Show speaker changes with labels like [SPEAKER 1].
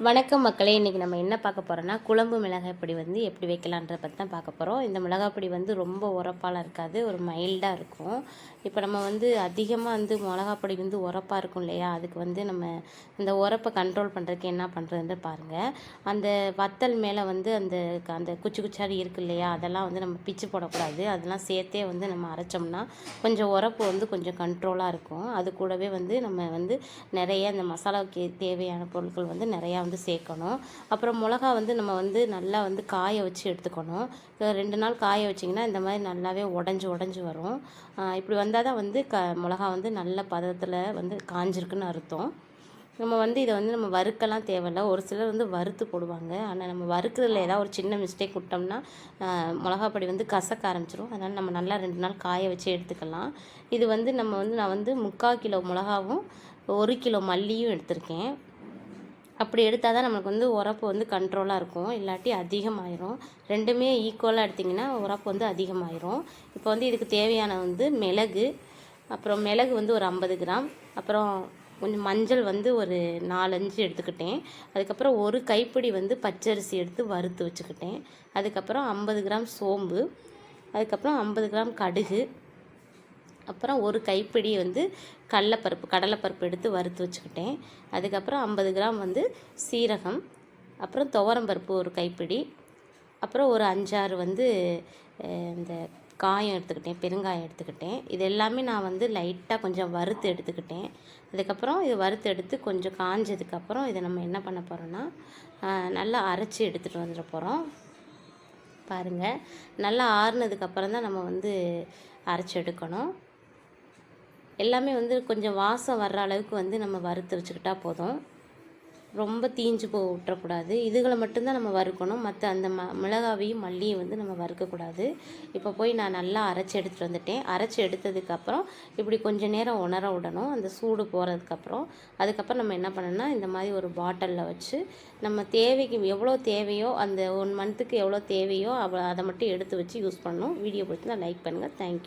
[SPEAKER 1] வணக்கம் மக்களே இன்றைக்கி நம்ம என்ன பார்க்க போகிறோன்னா குழம்பு மிளகாய் பொடி வந்து எப்படி வைக்கலான்றத பற்றி தான் பார்க்க போகிறோம் இந்த மிளகாய் பொடி வந்து ரொம்ப உரப்பாலாம் இருக்காது ஒரு மைல்டாக இருக்கும். இப்போ நம்ம வந்து அதிகமாக வந்து மிளகாய் பொடி வந்து உரப்பாக இருக்கும் இல்லையா? அதுக்கு வந்து நம்ம இந்த உரப்பை கண்ட்ரோல் பண்ணுறதுக்கு என்ன பண்ணுறதுன்னு பாருங்கள் அந்த வத்தல் மேலே வந்து அந்த க- அந்த குச்சி குச்சாடி இருக்கு இல்லையா? அதெல்லாம் வந்து நம்ம பிச்சு போடக்கூடாது. அதெல்லாம் சேர்த்தே வந்து நம்ம அரைச்சோம்னா கொஞ்சம் உரப்பு வந்து கொஞ்சம் கண்ட்ரோலாக இருக்கும். அது கூடவே வந்து நம்ம வந்து நிறைய அந்த மசாலாவுக்கு தேவையான பொருட்கள் வந்து நிறையா வந்து சேர்க்கணும். அப்புறம் மிளகா வந்து நம்ம வந்து நல்லா வந்து காய வச்சு எடுத்துக்கணும். ரெண்டு நாள் காய வச்சிங்கன்னா இந்த மாதிரி நல்லாவே உடஞ்சி உடஞ்சி வரும். இப்படி வந்தால் தான் வந்து க மிளகா வந்து நல்ல பதத்தில் வந்து காஞ்சிருக்குன்னு அர்த்தம். நம்ம வந்து இதை வந்து நம்ம வறுக்கலாம் தேவையில்ல. ஒரு சிலர் வந்து வறுத்து போடுவாங்க. ஆனால் நம்ம வறுக்கிறதுல ஏதாவது ஒரு சின்ன மிஸ்டேக் விட்டோம்னா மிளகாப்பொடி வந்து கசக்க ஆரம்பிச்சிரும். அதனால் நம்ம நல்லா ரெண்டு நாள் காய வச்சு எடுத்துக்கலாம். இது வந்து நம்ம வந்து நான் வந்து முக்கால் கிலோ மிளகாவும் ஒரு கிலோ மல்லியும் எடுத்திருக்கேன். அப்படி எடுத்தால் தான் நமக்கு வந்து உரப்பு வந்து கண்ட்ரோலாக இருக்கும். இல்லாட்டி அதிகமாயிரும். ரெண்டுமே ஈக்குவலாக எடுத்திங்கன்னா உரப்பு வந்து அதிகமாயிரும். இப்போ வந்து இதுக்கு தேவையான வந்து மிளகு அப்புறம் மிளகு வந்து ஒரு ஐம்பது கிராம் அப்புறம் கொஞ்சம் மஞ்சள் வந்து ஒரு நாலஞ்சு எடுத்துக்கிட்டேன். அதுக்கப்புறம் ஒரு கைப்பிடி வந்து பச்சரிசி எடுத்து வறுத்து வச்சுக்கிட்டேன். அதுக்கப்புறம் ஐம்பது கிராம் சோம்பு அதுக்கப்புறம் ஐம்பது கிராம் கடுகு அப்புறம் ஒரு கைப்பிடி வந்து கடலைப்பருப்பு கடலைப்பருப்பு எடுத்து வறுத்து வச்சுக்கிட்டேன். அதுக்கப்புறம் ஐம்பது கிராம் வந்து சீரகம் அப்புறம் துவரம்பருப்பு ஒரு கைப்பிடி அப்புறம் ஒரு அஞ்சாறு வந்து இந்த காயம் எடுத்துக்கிட்டேன் பெருங்காயம் எடுத்துக்கிட்டேன். இது எல்லாமே நான் வந்து லைட்டாக கொஞ்சம் வறுத்து எடுத்துக்கிட்டேன். அதுக்கப்புறம் இது வறுத்து எடுத்து கொஞ்சம் காஞ்சதுக்கப்புறம் இதை நம்ம என்ன பண்ண போகிறோன்னா நல்லா அரைச்சி எடுத்துகிட்டு வந்துட போகிறோம் பாருங்கள் நல்லா ஆறுனதுக்கப்புறம் தான் நம்ம வந்து அரைச்சி எடுக்கணும். எல்லாமே வந்து கொஞ்சம் வாசம் வர்ற அளவுக்கு வந்து நம்ம வறுத்து வச்சுக்கிட்டா போதும். ரொம்ப தீஞ்சு போக விட்டுறக்கூடாது இதுகளை மட்டும்தான் நம்ம வறுக்கணும். மற்ற அந்த ம மிளகாவையும் மல்லியும் வந்து நம்ம வறுக்கக்கூடாது. இப்போ போய் நான் நல்லா அரைச்சி எடுத்துகிட்டு வந்துட்டேன். அரைச்சி எடுத்ததுக்கப்புறம் இப்படி கொஞ்சம் நேரம் உணர விடணும். அந்த சூடு போகிறதுக்கப்புறம் அதுக்கப்புறம் நம்ம என்ன பண்ணணும்னா இந்த மாதிரி ஒரு பாட்டிலில் வச்சு நம்ம தேவைக்கு எவ்வளோ தேவையோ அந்த ஒன் மந்த்துக்கு எவ்வளோ தேவையோ அவ்வளோ அதை மட்டும் எடுத்து வச்சு யூஸ் பண்ணணும். வீடியோ பிடிச்சிருந்தா லைக் பண்ணுங்கள் தேங்க்யூ